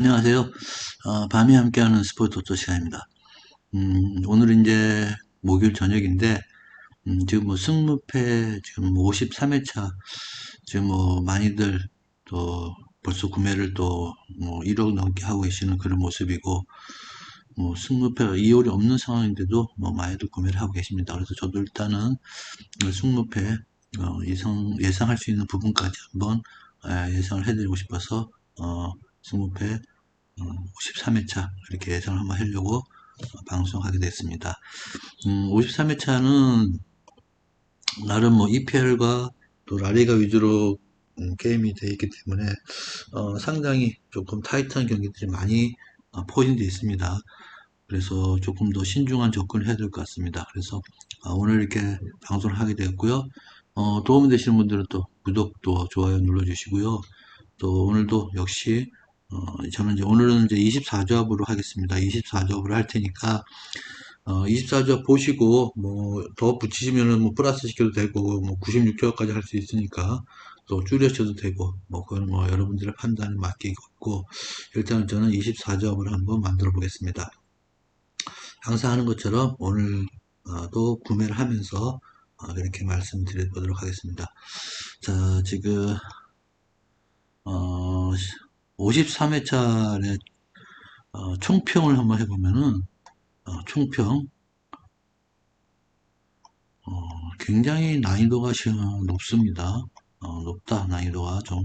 안녕하세요. 어, 밤이 함께하는 스포츠 도토 시간입니다. 음, 오늘 이제 목요일 저녁인데, 음, 지금 뭐 승무패 지금 53회차, 지금 뭐 많이들 또 벌써 구매를 또 뭐 1억 넘게 하고 계시는 그런 모습이고, 뭐 승무패가 2월이 없는 상황인데도 뭐 많이들 구매를 하고 계십니다. 그래서 저도 일단은 승무패 어, 예상, 예상할 수 있는 부분까지 한번 에, 예상을 해드리고 싶어서 어, 승무패 53회차 이렇게 예상을 한번 하려고 방송하게 됐습니다. 음, 53회차는 나름 뭐 EPL과 또 라리가 위주로 음, 게임이 되어 있기 때문에 어, 상당히 조금 타이트한 경기들이 많이 어, 포진되어 있습니다. 그래서 조금 더 신중한 접근을 해야 될 것 같습니다. 그래서 어, 오늘 이렇게 방송을 하게 되었고요. 어, 도움이 되시는 분들은 또 구독도 좋아요 눌러주시고요. 또 오늘도 역시 어, 저는 이제 오늘은 이제 24조합으로 하겠습니다. 24조합으로 할 테니까 어, 24조합 보시고 뭐 더 붙이시면은 뭐 플러스 시켜도 되고 뭐 96조합까지 할 수 있으니까 또 줄여셔도 되고 뭐 그건 뭐 여러분들의 판단에 맡기고 일단 은 저는 24조합을 한번 만들어 보겠습니다. 항상 하는 것처럼 오늘도 구매를 하면서 어, 이렇게 말씀드려 보도록 하겠습니다. 자 지금 어, 53회차의 어, 총평을 한번 해보면은 어, 총평 어, 굉장히 난이도가 높습니다. 어, 높다 난이도가 좀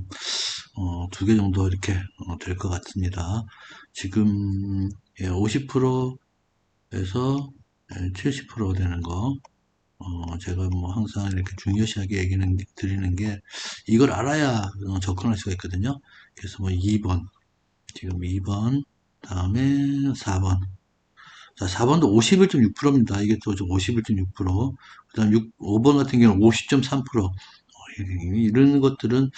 두개 정도 이렇게 어, 될것 같습니다. 지금 예, 50%에서 70% 되는 거 어, 제가 뭐 항상 이렇게 중요시하게 얘기는 드리는 게 이걸 알아야 어, 접근할 수가 있거든요. 그래서 뭐 2번 지금 2번 다음에 4번. 자 4번도 51.6%입니다. 이게 또 51.6%그 다음 5번 같은 경우는 50.3% 어, 이런 것들은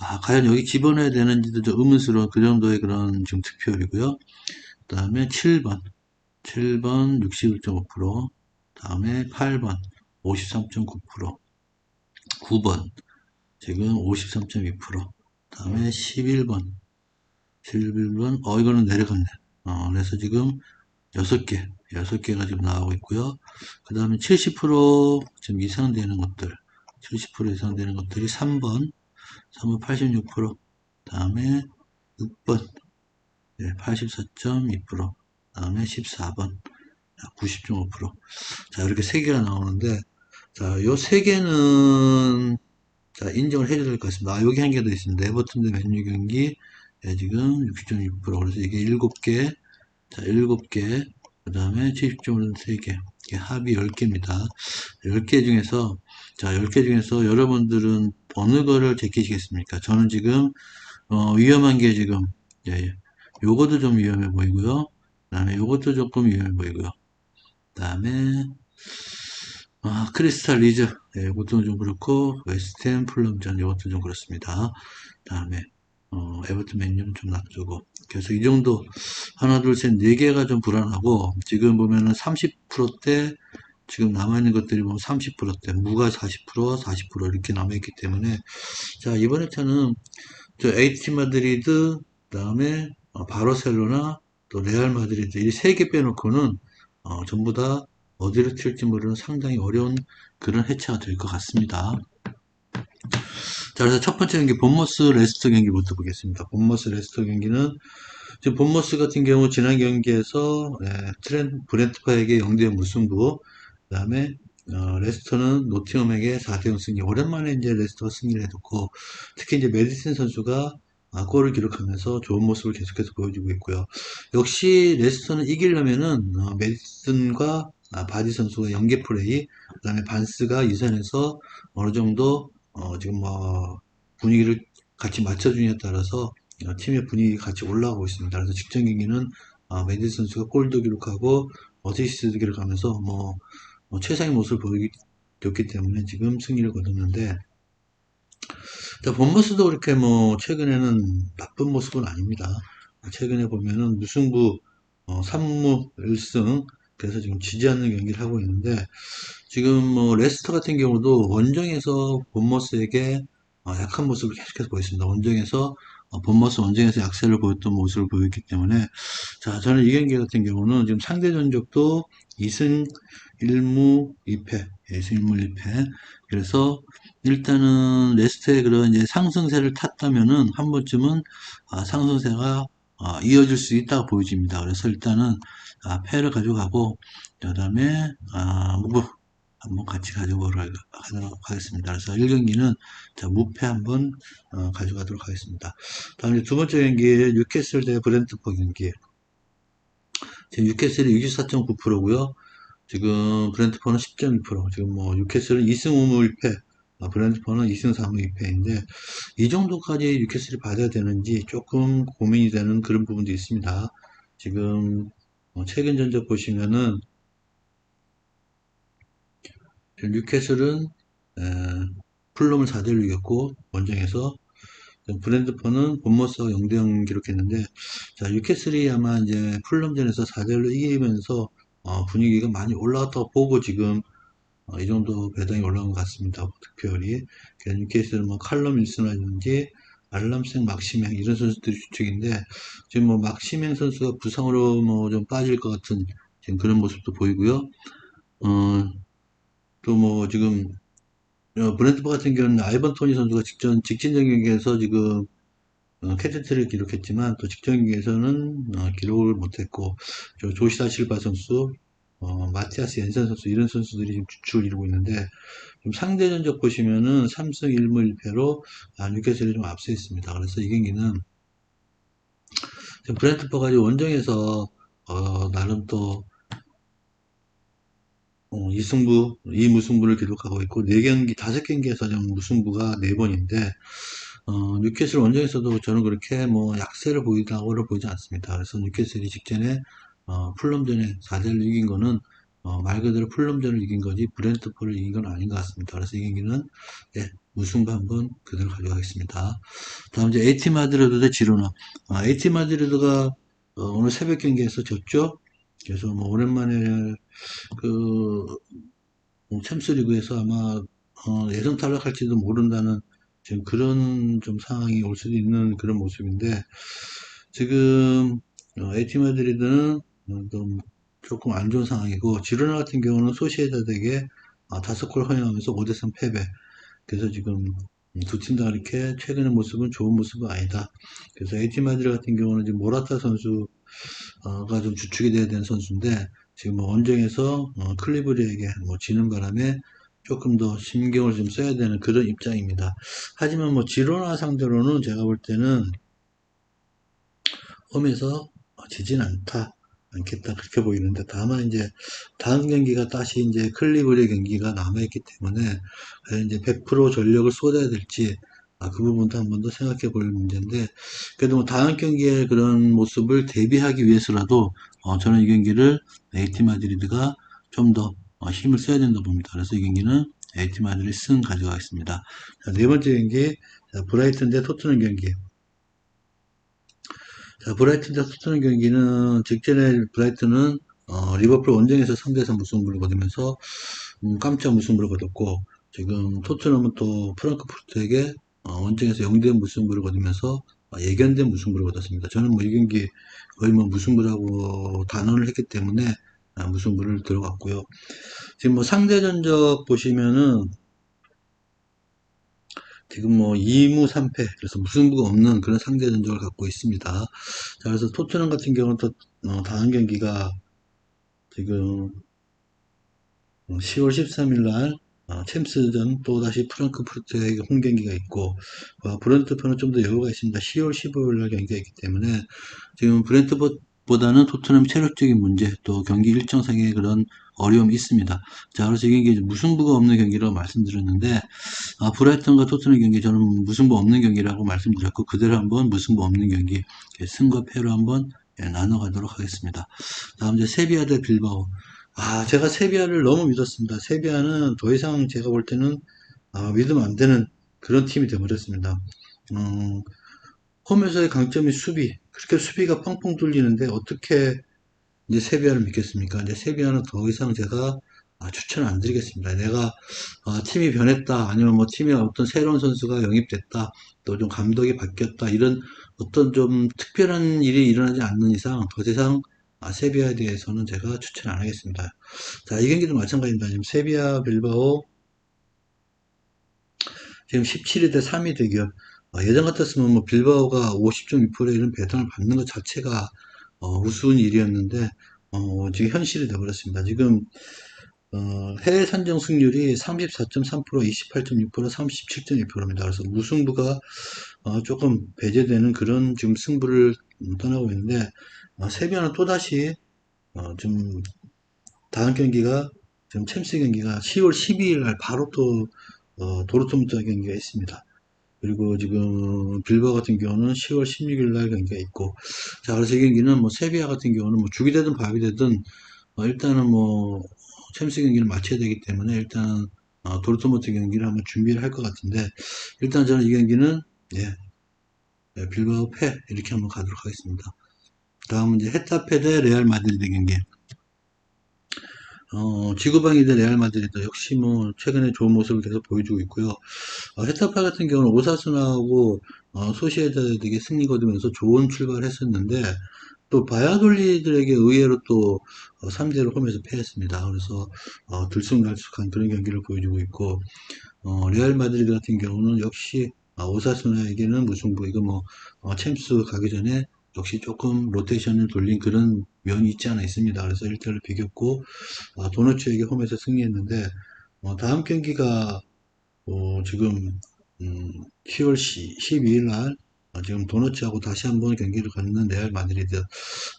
아, 과연 여기 집어넣어야 되는지도 좀 의문스러운 그 정도의 그런 지금 득표율이고요. 그 다음에 7번. 7번 61.5% 다음에 8번 53.9% 9번. 지금 53.2% 다음에 11번. 11번 어 이거는 내려갔네 어, 그래서 지금 6개 6개가 지금 나오고 있고요. 그 다음에 70% 지금 이상 되는 것들 70% 이상 되는 것들이 3번 3번 86% 다음에 6번 네, 84.2% 다음에 14번 90.5%. 자, 이렇게 세 개가 나오는데, 자, 요세 개는, 자, 인정을 해줘야 될 것 같습니다. 아, 여기 한 개 더 있습니다. 에버튼 대 맨유 경기, 예, 지금 60.6%. 그래서 이게 7개, 자, 7개, 그 다음에 70점은 3개. 이게 합이 10개입니다. 10개 중에서, 자, 10개 중에서 여러분들은 어느 거를 제끼시겠습니까? 저는 지금, 어, 위험한 게 지금, 예, 예. 요것도 좀 위험해 보이고요. 그 다음에 요것도 조금 위험해 보이고요. 다음에 아, 크리스탈 리즈. 네, 이것도 좀 그렇고 웨스템 플럼전 이것도 좀 그렇습니다. 다음에 어, 에버튼 맨유는 좀 놔두고. 그래서 이 정도 하나 둘 셋 네 개가 좀 불안하고 지금 보면은 30%대 지금 남아있는 것들이 보면 30%대 무가 40% 40% 이렇게 남아있기 때문에 자 이번 회차는 저 에이티 마드리드 그 다음에 어, 바르셀로나 또 레알 마드리드. 이 세 개 빼놓고는 어, 전부 다 어디로 튈지 모르는 상당히 어려운 그런 해체가 될 것 같습니다. 자, 그래서 첫 번째 경기 본머스 레스터 경기부터 보겠습니다. 본머스 레스터 경기는 지금 본머스 같은 경우 지난 경기에서 예, 트렌 브렌트파에게 0대0 무승부 그 다음에 어, 레스터는 노팅엄에게 4대0 승리 오랜만에 이제 레스터가 승리를 해뒀고 특히 이제 메디슨 선수가 아, 골을 기록하면서 좋은 모습을 계속해서 보여주고 있고요. 역시 레스터는 이기려면은 어, 메디슨과 아, 바디 선수가 연계 플레이, 그 다음에 반스가 이선에서 어느 정도 어, 지금 뭐 분위기를 같이 맞춰주냐에 따라서 어, 팀의 분위기가 같이 올라가고 있습니다. 그래서 직전 경기는 어, 메디슨 선수가 골도 기록하고 어시스트도 기록하면서 뭐, 뭐 최상의 모습을 보여줬기 때문에 지금 승리를 거뒀는데 자, 본머스도 그렇게 뭐, 최근에는 나쁜 모습은 아닙니다. 최근에 보면은 무승부, 어, 3무 1승, 그래서 지금 지지 않는 경기를 하고 있는데, 지금 뭐, 레스터 같은 경우도 원정에서 본머스에게 어, 약한 모습을 계속해서 보였습니다. 원정에서 어, 본머스 원정에서 약세를 보였던 모습을 보였기 때문에 자 저는 이 경기 같은 경우는 지금 상대 전적도 2승 1무 2패 2승 1무 1패 그래서 일단은 레스트의 그런 이제 상승세를 탔다면은 한 번쯤은 아, 상승세가 아, 이어질 수 있다고 보여집니다. 그래서 일단은 아, 패를 가져가고 그 다음에 아, 무브 한번 같이 가져보도록 하겠습니다. 그래서 1경기는 자, 무패 한번 어, 가져가도록 하겠습니다. 다음에 두 번째 경기 뉴캐슬 대 브렌트퍼 경기. 지금 뉴캐슬이 64.9%고요. 지금 브렌트퍼는 10.1%. 지금 뭐 뉴캐슬은 2승 5무 1패. 브렌트퍼는 2승 3무 2패인데 이 정도까지 뉴캐슬이 받아야 되는지 조금 고민이 되는 그런 부분도 있습니다. 지금 어, 최근 전적 보시면은 뉴캐슬은 에, 풀럼을 4대1로 이겼고 원정에서 브랜드퍼는 본머스와 0대0 기록했는데 자 뉴캐슬이 아마 이제 풀럼전에서 4대1로 이기면서 어, 분위기가 많이 올라왔다고 보고 지금 어, 이 정도 배당이 올라온 것 같습니다. 득표율이 뉴캐슬은 뭐 칼럼 일슨이라든지 알람생 막시맹 이런 선수들이 주축인데 지금 뭐 막시맹 선수가 부상으로 뭐 좀 빠질 것 같은 지금 그런 모습도 보이고요. 어, 또 뭐 지금 어, 브랜트퍼 같은 경우는 아이번 토니 선수가 직전 직진적 경기에서 지금 어, 캐트트를 기록했지만 또 직전 경기에서는 어, 기록을 못했고 조시다 실바 선수, 어, 마티아스 옌센 선수 이런 선수들이 지금 주축을 이루고 있는데 좀 상대 전적 보시면은 3승 1무 1패로 아, 뉴캐슬이 좀 앞서 있습니다. 그래서 이 경기는 브랜트퍼가 원정에서 어, 나름 또 어, 이승부, 이무승부를 기록하고 있고, 4경기, 5경기에서 좀 무승부가 4번인데, 어, 뉴캐슬 원정에서도 저는 그렇게 뭐 약세를 보이다고를 보지 않습니다. 그래서 뉴캐슬이 직전에, 어, 풀럼전에 4대를 이긴 거는, 어, 말 그대로 풀럼전을 이긴 거지, 브렌트포를 이긴 건 아닌 것 같습니다. 그래서 이 경기는, 예, 무승부 한번 그대로 가져가겠습니다. 다음 이제 에이티 마드리드 대 지로나. 아, 에이티 마드리드가, 어, 오늘 새벽 경기에서 졌죠? 그래서 뭐 오랜만에 그 챔스리그에서 아마 어, 예선 탈락할지도 모른다는 지금 그런 좀 상황이 올 수도 있는 그런 모습인데 지금 어, 에티 마드리드는 좀 조금 안 좋은 상황이고 지로나 같은 경우는 소시에다에게 아, 다섯 골 허용하면서 5대3 패배. 그래서 지금 두 팀 다 이렇게 최근의 모습은 좋은 모습은 아니다. 그래서 에티 마드리드 같은 경우는 지금 모라타 선수가 좀 주축이 돼야 되는 선수인데 지금 뭐 원정에서 어, 클리브리에게 뭐 지는 바람에 조금 더 신경을 좀 써야 되는 그런 입장입니다. 하지만 뭐 지로나 상대로는 제가 볼 때는 홈에서 지진 않다. 않겠다 그렇게 보이는데 다만 이제 다음 경기가 다시 이제 클리브리 경기가 남아있기 때문에 이제 100% 전력을 쏟아야 될지 아, 그 부분도 한 번 더 생각해 볼 문제인데 그래도 뭐 다음 경기에 그런 모습을 대비하기 위해서라도 어, 저는 이 경기를 에이티 마드리드가 좀더 어, 힘을 써야 된다 봅니다. 그래서 이 경기는 에이티 마드리드 승 가져가겠습니다. 자, 네 번째 경기 자, 브라이튼 대 토트넘 경기 자, 브라이튼 대 토트넘 경기는 직전에 브라이튼은 어, 리버풀 원정에서 3대3 무승부를 거두면서 음, 깜짝 무승부를 거뒀고 지금 토트넘은 또 프랑크푸르트에게 어, 원정에서 0대 무승부를 거두면서 어, 예견된 무승부를 거뒀습니다. 저는 뭐 이 경기 거의 뭐 무승부라고 단언을 했기 때문에 아, 무승부를 들어갔고요. 지금 뭐 상대 전적 보시면은 지금 뭐 2무 3패 그래서 무승부가 없는 그런 상대 전적을 갖고 있습니다. 자 그래서 토트넘 같은 경우는 또 어, 다음 경기가 지금 10월 13일 날 어, 챔스전 또다시 프랑크푸르트의 홈 경기가 있고 어, 브렌트퍼는 좀 더 여유가 있습니다. 10월 15일 날 경기가 있기 때문에 지금 브렌트보다는 토트넘 체력적인 문제 또 경기 일정상의 그런 어려움이 있습니다. 자 그래서 이게 무승부가 없는 경기라고 말씀드렸는데 아, 브라이턴과 토트넘 경기 저는 무승부 없는 경기라고 말씀드렸고 그대로 한번 무승부 없는 경기 승과 패로 한번 예, 나눠가도록 하겠습니다. 다음 이제 세비야 대 빌바오 아, 제가 세비야를 너무 믿었습니다. 세비야는 더 이상 제가 볼 때는 아, 믿으면 안 되는 그런 팀이 되어버렸습니다. 음, 홈에서의 강점이 수비. 그렇게 수비가 펑펑 뚫리는데 어떻게 이제 세비야를 믿겠습니까? 이제 세비야는 더 이상 제가 아, 추천을 안 드리겠습니다. 내가 아, 팀이 변했다 아니면 뭐 팀에 어떤 새로운 선수가 영입됐다 또 좀 감독이 바뀌었다 이런 어떤 좀 특별한 일이 일어나지 않는 이상 더 이상 아, 세비야에 대해서는 제가 추천 안 하겠습니다. 자, 이 경기도 마찬가지입니다. 지금 세비야 빌바오 지금 17위 대 3위 대결. 어, 예전 같았으면 뭐 빌바오가 50.2%의 이런 배당을 받는 것 자체가 어, 우스운 일이었는데 어, 지금 현실이 되어버렸습니다. 지금 어, 해외 산정 승률이 34.3%, 28.6%, 37.2%입니다. 그래서 무승부가 어, 조금 배제되는 그런 지금 승부를 떠나고 있는데 어, 세비야는 또다시 어, 좀 다음 경기가 지금 챔스 경기가 10월 12일 날 바로 또 어, 도르트문트 경기가 있습니다. 그리고 지금 빌바 같은 경우는 10월 16일 날 경기가 있고 자 그래서 이 경기는 뭐 세비야 같은 경우는 뭐 죽이 되든 밥이 되든 어, 일단은 뭐 챔스 경기를 마쳐야 되기 때문에 일단 어, 도르트문트 경기를 한번 준비를 할 것 같은데 일단 저는 이 경기는 예, 예, 빌바오 패 이렇게 한번 가도록 하겠습니다. 다음은 이제 헤타페 대 레알 마드리드 경기. 어, 지구방위 대 레알 마드리드 역시 뭐 최근에 좋은 모습을 계속 보여주고 있고요. 어, 헤타페 같은 경우는 오사스나하고 어, 소시에다에게 승리 거두면서 좋은 출발을 했었는데 또 바야돌리들에게 의외로 또 어, 3대로 홈에서 패했습니다. 그래서 어, 들쑥날쑥한 그런 경기를 보여주고 있고 어, 레알 마드리드 같은 경우는 역시 아, 오사스나에게는 무승부 이거 뭐 어, 챔스 가기 전에 역시 조금 로테이션을 돌린 그런 면이 있지 않아 있습니다. 그래서 1대를 비겼고 어, 도너츠에게 홈에서 승리했는데 어, 다음 경기가 어, 지금 음, 10월 12일 날 어, 지금 도너츠하고 다시 한번 경기를 갖는 레알 마드리드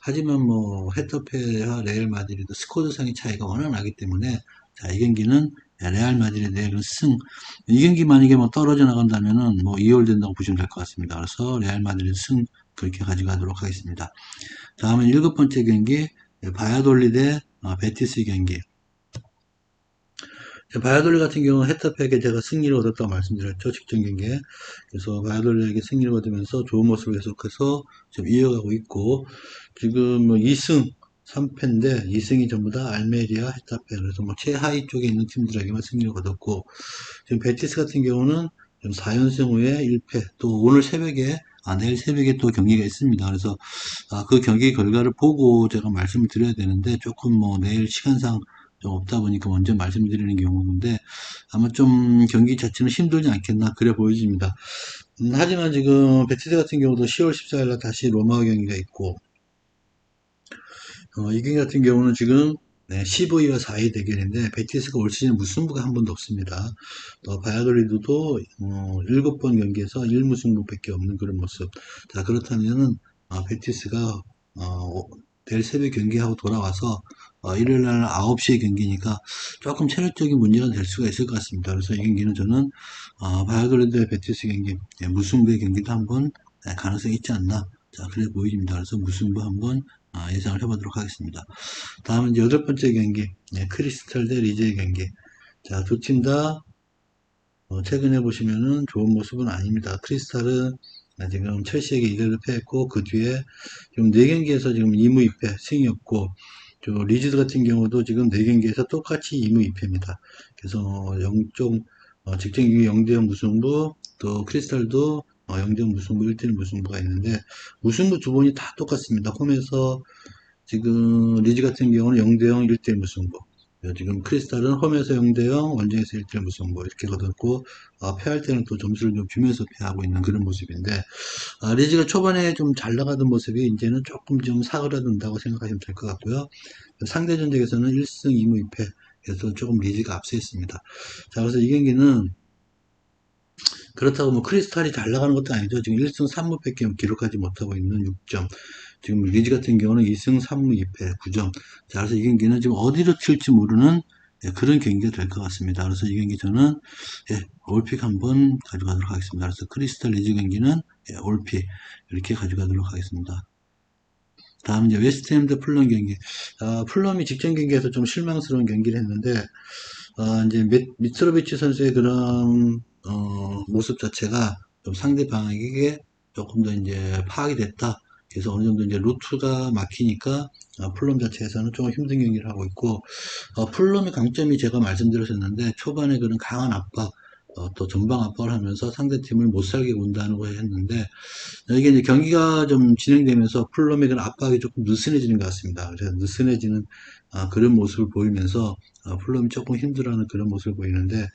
하지만 뭐 헤터페와 레알 마드리드 스코어상의 차이가 워낙 나기 때문에 자, 이 경기는 레알 마드리드의 그 승, 이 경기 만약에 뭐 떨어져 나간다면은 뭐 2월 된다고 보시면 될 것 같습니다. 그래서 레알 마드리드 승 그렇게 가져가도록 하겠습니다. 다음은 일곱 번째 경기 바야돌리 대 어, 베티스 경기. 바야돌리 같은 경우는 헤타페에게 제가 승리를 얻었다고 말씀드렸죠. 직전 경기에. 그래서 바야돌리에게 승리를 얻으면서 좋은 모습을 계속해서 좀 이어가고 있고, 지금 뭐 2승 3패인데, 2승이 전부 다 알메리아, 헤타페. 그래서 뭐 최하위 쪽에 있는 팀들에게만 승리를 얻었고, 지금 베티스 같은 경우는 좀 4연승 후에 1패, 또 오늘 새벽에 아, 내일 새벽에 또 경기가 있습니다. 그래서 아, 그 경기 결과를 보고 제가 말씀을 드려야 되는데 조금 뭐 내일 시간상 좀 없다 보니까 먼저 말씀드리는 경우인데 아마 좀 경기 자체는 힘들지 않겠나 그래 보여집니다. 음, 하지만 지금 베티스 같은 경우도 10월 14일 날 다시 로마 경기가 있고 어, 이 경기 같은 경우는 지금 네, 15위와 4위 대결인데 베티스가 올 시즌 무승부가 한 번도 없습니다. 또 바야돌리드도 어, 7번 경기에서 1무승부밖에 없는 그런 모습. 자 그렇다면은 어, 베티스가 어, 내일 새벽 경기하고 돌아와서 어, 일요일 날 9시에 경기니까 조금 체력적인 문제가 될 수가 있을 것 같습니다. 그래서 이 경기는 저는 어, 바야돌리드의 베티스 경기 네, 무승부의 경기도 한번 네, 가능성이 있지 않나 자 그래 보입니다. 그래서 무승부 한번 아, 예상을 해보도록 하겠습니다. 다음은 여덟 번째 경기, 네, 크리스탈 대 리즈의 경기. 자, 두 팀 다, 어, 최근에 보시면은 좋은 모습은 아닙니다. 크리스탈은 아, 지금 첼시에게 2대를 패했고, 그 뒤에 지금 4경기에서 지금 2무 2패, 승이었고, 저 리즈 같은 경우도 지금 4경기에서 똑같이 2무 2패입니다. 그래서 0쪽, 어, 직전 경기 0대0 무승부, 또 크리스탈도 어, 0대0 무승부, 1대1 무승부가 있는데 무승부 두 번이 다 똑같습니다. 홈에서 지금 리즈 같은 경우는 0대0, 1대1 무승부. 지금 크리스탈은 홈에서 0대0, 원정에서 1대1 무승부 이렇게 거뒀고 아, 패할 때는 또 점수를 좀 주면서 패하고 있는 그런 모습인데 아, 리즈가 초반에 좀 잘 나가던 모습이 이제는 조금 좀 사그라든다고 생각하시면 될 것 같고요. 상대 전적에서는 1승 2무 2패 그래서 조금 리즈가 앞서 있습니다. 자 그래서 이 경기는 그렇다고 뭐 크리스탈이 잘 나가는 것도 아니죠. 지금 1승 3무밖에 기록하지 못하고 있는 6점. 지금 리즈 같은 경우는 2승 3무 2패 9점. 자, 그래서 이 경기는 지금 어디로 튈지 모르는 예, 그런 경기가 될 것 같습니다. 그래서 이 경기 저는 예, 올픽 한번 가져가도록 하겠습니다. 그래서 크리스탈 리즈 경기는 예, 올픽 이렇게 가져가도록 하겠습니다. 다음 이제 웨스트햄 대 플럼 경기. 아, 플럼이 직전 경기에서 좀 실망스러운 경기를 했는데 아, 이제 미트로비치 선수의 그런 어, 모습 자체가 좀 상대방에게 조금 더 이제 파악이 됐다. 그래서 어느 정도 이제 루트가 막히니까 어, 풀럼 자체에서는 조금 힘든 경기를 하고 있고 어, 풀럼의 강점이 제가 말씀드렸었는데 초반에 그런 강한 압박 어, 또 전방 압박을 하면서 상대팀을 못 살게 군다는 걸 했는데 이게 이제 경기가 좀 진행되면서 풀럼의 그런 압박이 조금 느슨해지는 것 같습니다. 그래서 느슨해지는 아, 그런 모습을 보이면서 아, 풀럼이 조금 힘들어하는 그런 모습을 보이는데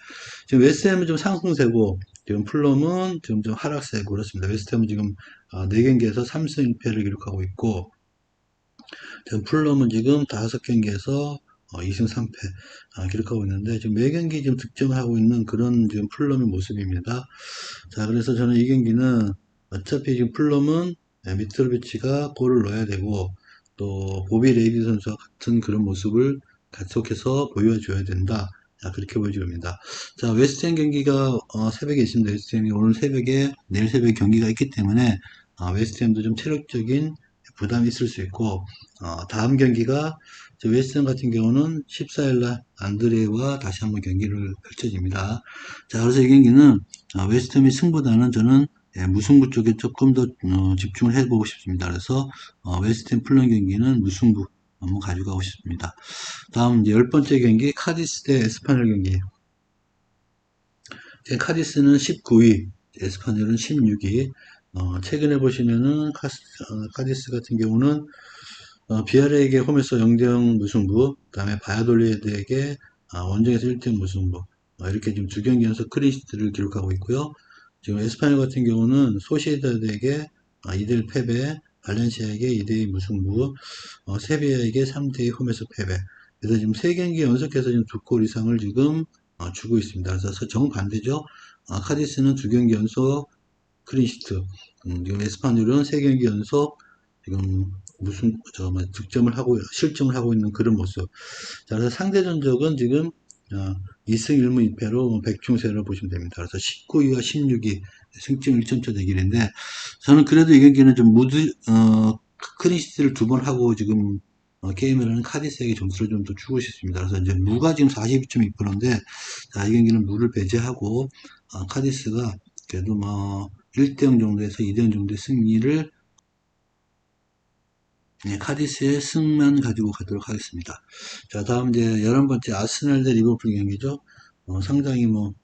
지금 웨스트햄은 좀 상승세고 지금 풀럼은 지금 좀 하락세고 그렇습니다. 웨스트햄은 지금 아, 4경기에서 3승 1패를 기록하고 있고 지금 풀럼은 지금 5경기에서 어, 2승 3패 아, 기록하고 있는데 지금 매 경기 지금 득점을 하고 있는 그런 지금 풀럼의 모습입니다. 자 그래서 저는 이 경기는 어차피 지금 풀럼은 네, 미트로비치가 골을 넣어야 되고 또 보비 레이비 선수와 같은 그런 모습을 계속해서 보여줘야 된다. 자, 그렇게 보여줍니다. 자, 웨스트햄 경기가 어, 새벽에 있습니다. 웨스트햄이 오늘 새벽에 내일 새벽에 경기가 있기 때문에 어, 웨스트햄도 좀 체력적인 부담이 있을 수 있고 어, 다음 경기가 저 웨스트햄 같은 경우는 14일날 안드레와 다시 한번 경기를 펼쳐집니다. 자, 그래서 이 경기는 어, 웨스트햄의 승보다는 저는 예, 무승부 쪽에 조금 더 어, 집중을 해보고 싶습니다. 그래서 어, 웨스트햄 플런 경기는 무승부 한번 가져가고 싶습니다. 다음 이제 열 번째 경기 카디스 대 에스파뇰 경기. 카디스는 19위, 에스파뇰은 16위. 어, 최근에 보시면은 카스, 어, 카디스 같은 경우는 어, 비아레에게 홈에서 0대0 무승부, 그 다음에 바야돌리에게 아, 원정에서 1대0 무승부 어, 이렇게 지금 두 경기 연속 크리스트를 기록하고 있고요. 지금 에스파뇰 같은 경우는 소시에다드에게 아, 2대1 패배, 발렌시아에게 2대2 무승부, 어, 세비야에게 3대2 홈에서 패배. 그래서 지금 세 경기 연속해서 지금 두 골 이상을 지금 어, 주고 있습니다. 그래서 정반대죠. 어, 카디스는 두 경기 연속 크리시트, 음, 지금 에스파뇰은 세 경기 연속 지금 무슨 저 뭐, 득점을 하고 실점을 하고 있는 그런 모습. 자, 그래서 상대 전적은 지금 어, 2승 1무 2패로 백중세를 보시면 됩니다. 그래서 19위와 16위 승점 1점차 대결인데 저는 그래도 이 경기는 좀 무드 어, 크리시트를 두 번 하고 지금 어, 게임을 하는 카디스에게 점수를 좀 더 주고 싶습니다. 그래서 이제 무가 지금 42.2%인데 자, 이 경기는 무를 배제하고 어, 카디스가 그래도 뭐 1대0 정도에서 2대0 정도의 승리를 네, 카디스의 승만 가지고 가도록 하겠습니다. 자, 다음 이제 11번째 아스날 대 리버풀 경기죠. 어, 상당히 뭐,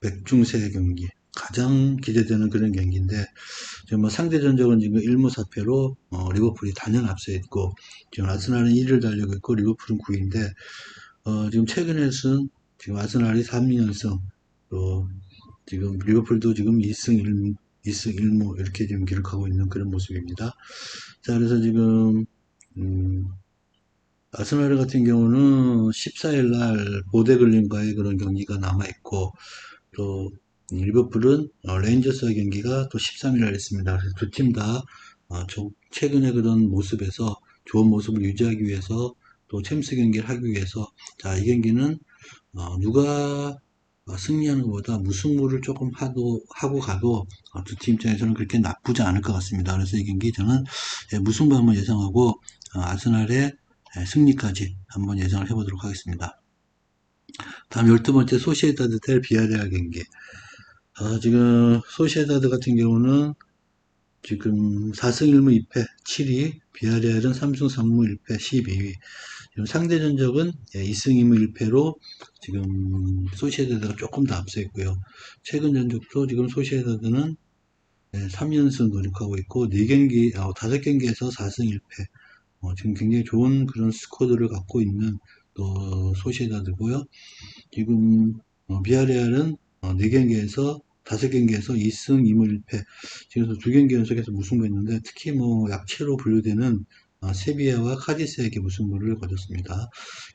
백중세 경기. 가장 기대되는 그런 경기인데, 지금 뭐 상대 전적은 지금 1무 4패로, 어, 리버풀이 단연 앞서 있고, 지금 아스날은 1위를 달리고 있고, 리버풀은 9위인데, 어, 지금 최근에는 지금 아스날이 3연승, 또, 지금 리버풀도 지금 2승 1, 2승 1무 이렇게 지금 기록하고 있는 그런 모습입니다. 자, 그래서 지금, 음, 아스날 같은 경우는 14일 날 보데글린과의 그런 경기가 남아 있고, 또, 리버풀은 어, 레인저스와 경기가 또 13일 날 있습니다. 그래서 두 팀 다, 어, 최근에 그런 모습에서 좋은 모습을 유지하기 위해서 또 챔스 경기를 하기 위해서, 자, 이 경기는, 어, 누가 어, 승리하는 것보다 무승부를 조금 하도, 하고 가도 어, 두팀 입장에서는 그렇게 나쁘지 않을 것 같습니다. 그래서 이 경기 저는 예, 무승부 한번 예상하고 어, 아스날의 예, 승리까지 한번 예상을 해보도록 하겠습니다. 다음 12번째 소시에다드 텔 비아레알 경기. 어, 지금 소시에다드 같은 경우는 지금 4승 1무 2패 7위, 비아레알은 3승 3무 1패 12위. 상대 전적은 2승 예, 2무 1패로 지금 소시에다드가 조금 더 앞서 있고요. 최근 전적도 지금 소시에다드는 3연승 노력하고 있고 4경기, 5경기에서 4승 1패. 어, 지금 굉장히 좋은 그런 스코어들을 갖고 있는 또 소시에다드고요. 지금 어, 비아레알은 4경기에서 5경기에서 2승 2무 1패. 지금 두 경기 연속해서 무승부했는데 특히 뭐 약체로 분류되는 어, 세비야와 카디스에게 무승부를 거뒀습니다.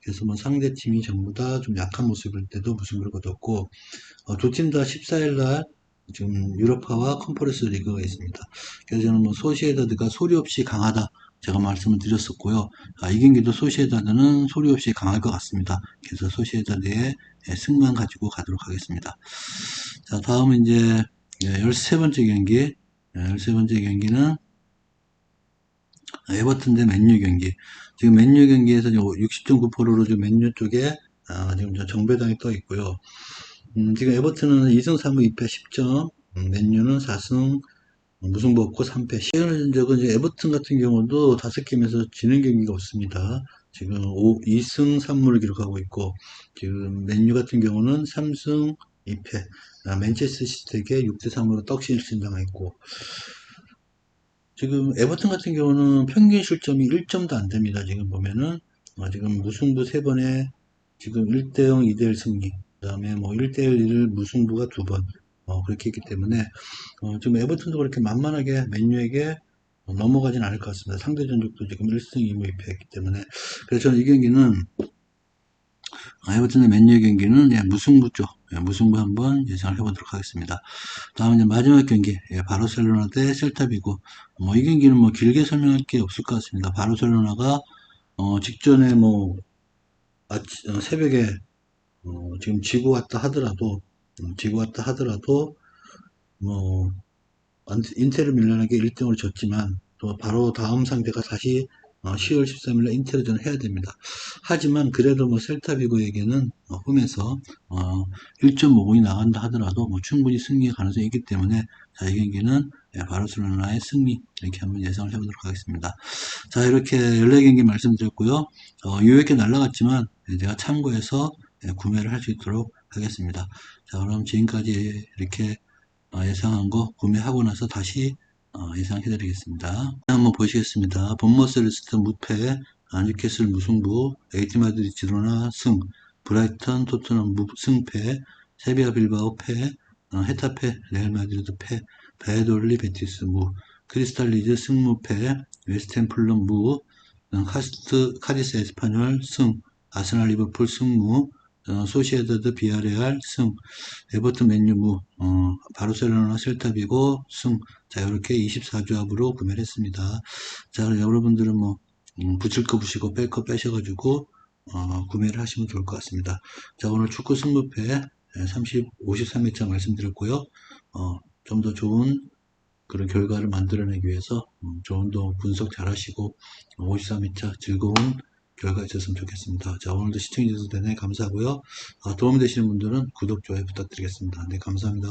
그래서 뭐 상대 팀이 전부 다 좀 약한 모습일 때도 무승부를 거뒀고 어, 두팀 다 14일날 지금 유럽파와 컨퍼런스 리그가 있습니다. 그래서 저는 뭐 소시에다드가 소리 없이 강하다. 제가 말씀을 드렸었고요. 아, 이 경기도 소시에다드는 소리 없이 강할 것 같습니다. 그래서 소시에다드의 승만 가지고 가도록 하겠습니다. 자, 다음은 이제 13번째 경기. 13번째 경기는 에버튼 대 맨유 경기. 지금 맨유 경기에서 60.9%로 지금 맨유 쪽에 아, 지금 정배당이 떠 있고요. 음, 지금 에버튼은 2승 3무 2패 10점, 음, 맨유는 4승 무승부 없고 3패. 시연의 전적은 이제 에버튼 같은 경우도 다섯 게임에서 지는 경기가 없습니다. 지금 5, 2승 3무를 기록하고 있고, 지금 맨유 같은 경우는 3승 2패. 아, 맨체스터 시티에게 6대 3으로 떡신 당했고, 지금 에버튼 같은 경우는 평균 실점이 1점도 안 됩니다. 지금 보면은 어, 지금 무승부 3번에 지금 1대0, 2대1 승리. 그 다음에 뭐 1대1, 1 무승부가 2번. 어, 그렇게 했기 때문에 어, 지금 에버튼도 그렇게 만만하게 맨유에게 넘어가진 않을 것 같습니다. 상대 전적도 지금 1승 2무 2패 했기 때문에 그래서 저는 이 경기는 아, 에버튼의 맨유의 경기는 예, 무승부죠. 예, 무승부 한번 예상을 해보도록 하겠습니다. 다음 이제 마지막 경기 예, 바르셀로나 대 셀타비고 뭐 이 경기는 뭐 길게 설명할 게 없을 것 같습니다. 바르셀로나가 어, 직전에 뭐 아치, 어, 새벽에 어, 지금 지고 왔다 하더라도 음, 지고 왔다 하더라도 뭐 인테르 밀란에게 1등으로 졌지만 또 바로 다음 상대가 다시 어, 10월 13일에 인테르전을 해야 됩니다. 하지만 그래도 뭐 셀타비고에게는 어, 홈에서 어, 1.5분이 나간다 하더라도 뭐 충분히 승리의 가능성이 있기 때문에 자, 이 경기는 예, 바르셀로나의 승리 이렇게 한번 예상을 해보도록 하겠습니다. 자 이렇게 14경기 말씀드렸고요. 어, 유효하게 날라갔지만 예, 제가 참고해서 예, 구매를 할 수 있도록 하겠습니다. 자 그럼 지금까지 이렇게 어, 예상한 거 구매하고 나서 다시 어, 예상해 드리겠습니다. 한번 보시겠습니다. 본머스 리스트 무패, 아, 뉴캐슬 무승부, 에이티 마드리 지로나 승, 브라이턴 토트넘 무, 승패, 세비야 빌바오 패, 어, 헤타페 레알 마드리드 패, 바이돌리 베티스 무, 크리스탈 리즈 승무패, 웨스템 플럼 무, 어, 카스트 카디스 에스파뇰 승, 아스날 리버풀 승무, 어, 소시에다드 비아레알 승, 에버튼 맨유 무, 어, 바르셀로나 셀타비고 승. 자, 이렇게 24조합으로 구매를 했습니다. 자, 여러분들은 뭐, 음, 붙일 거 붙이고 뺄 거 빼셔가지고, 어, 구매를 하시면 좋을 것 같습니다. 자, 오늘 축구 승부패 30, 53회차 말씀드렸고요. 어, 좀 더 좋은 그런 결과를 만들어내기 위해서 음, 좀더 분석 잘 하시고 53회차 즐거운 결과 있었으면 좋겠습니다. 자, 오늘도 시청해주셔서 대단히 감사하고요. 아, 도움되시는 분들은 구독, 좋아요 부탁드리겠습니다. 네, 감사합니다.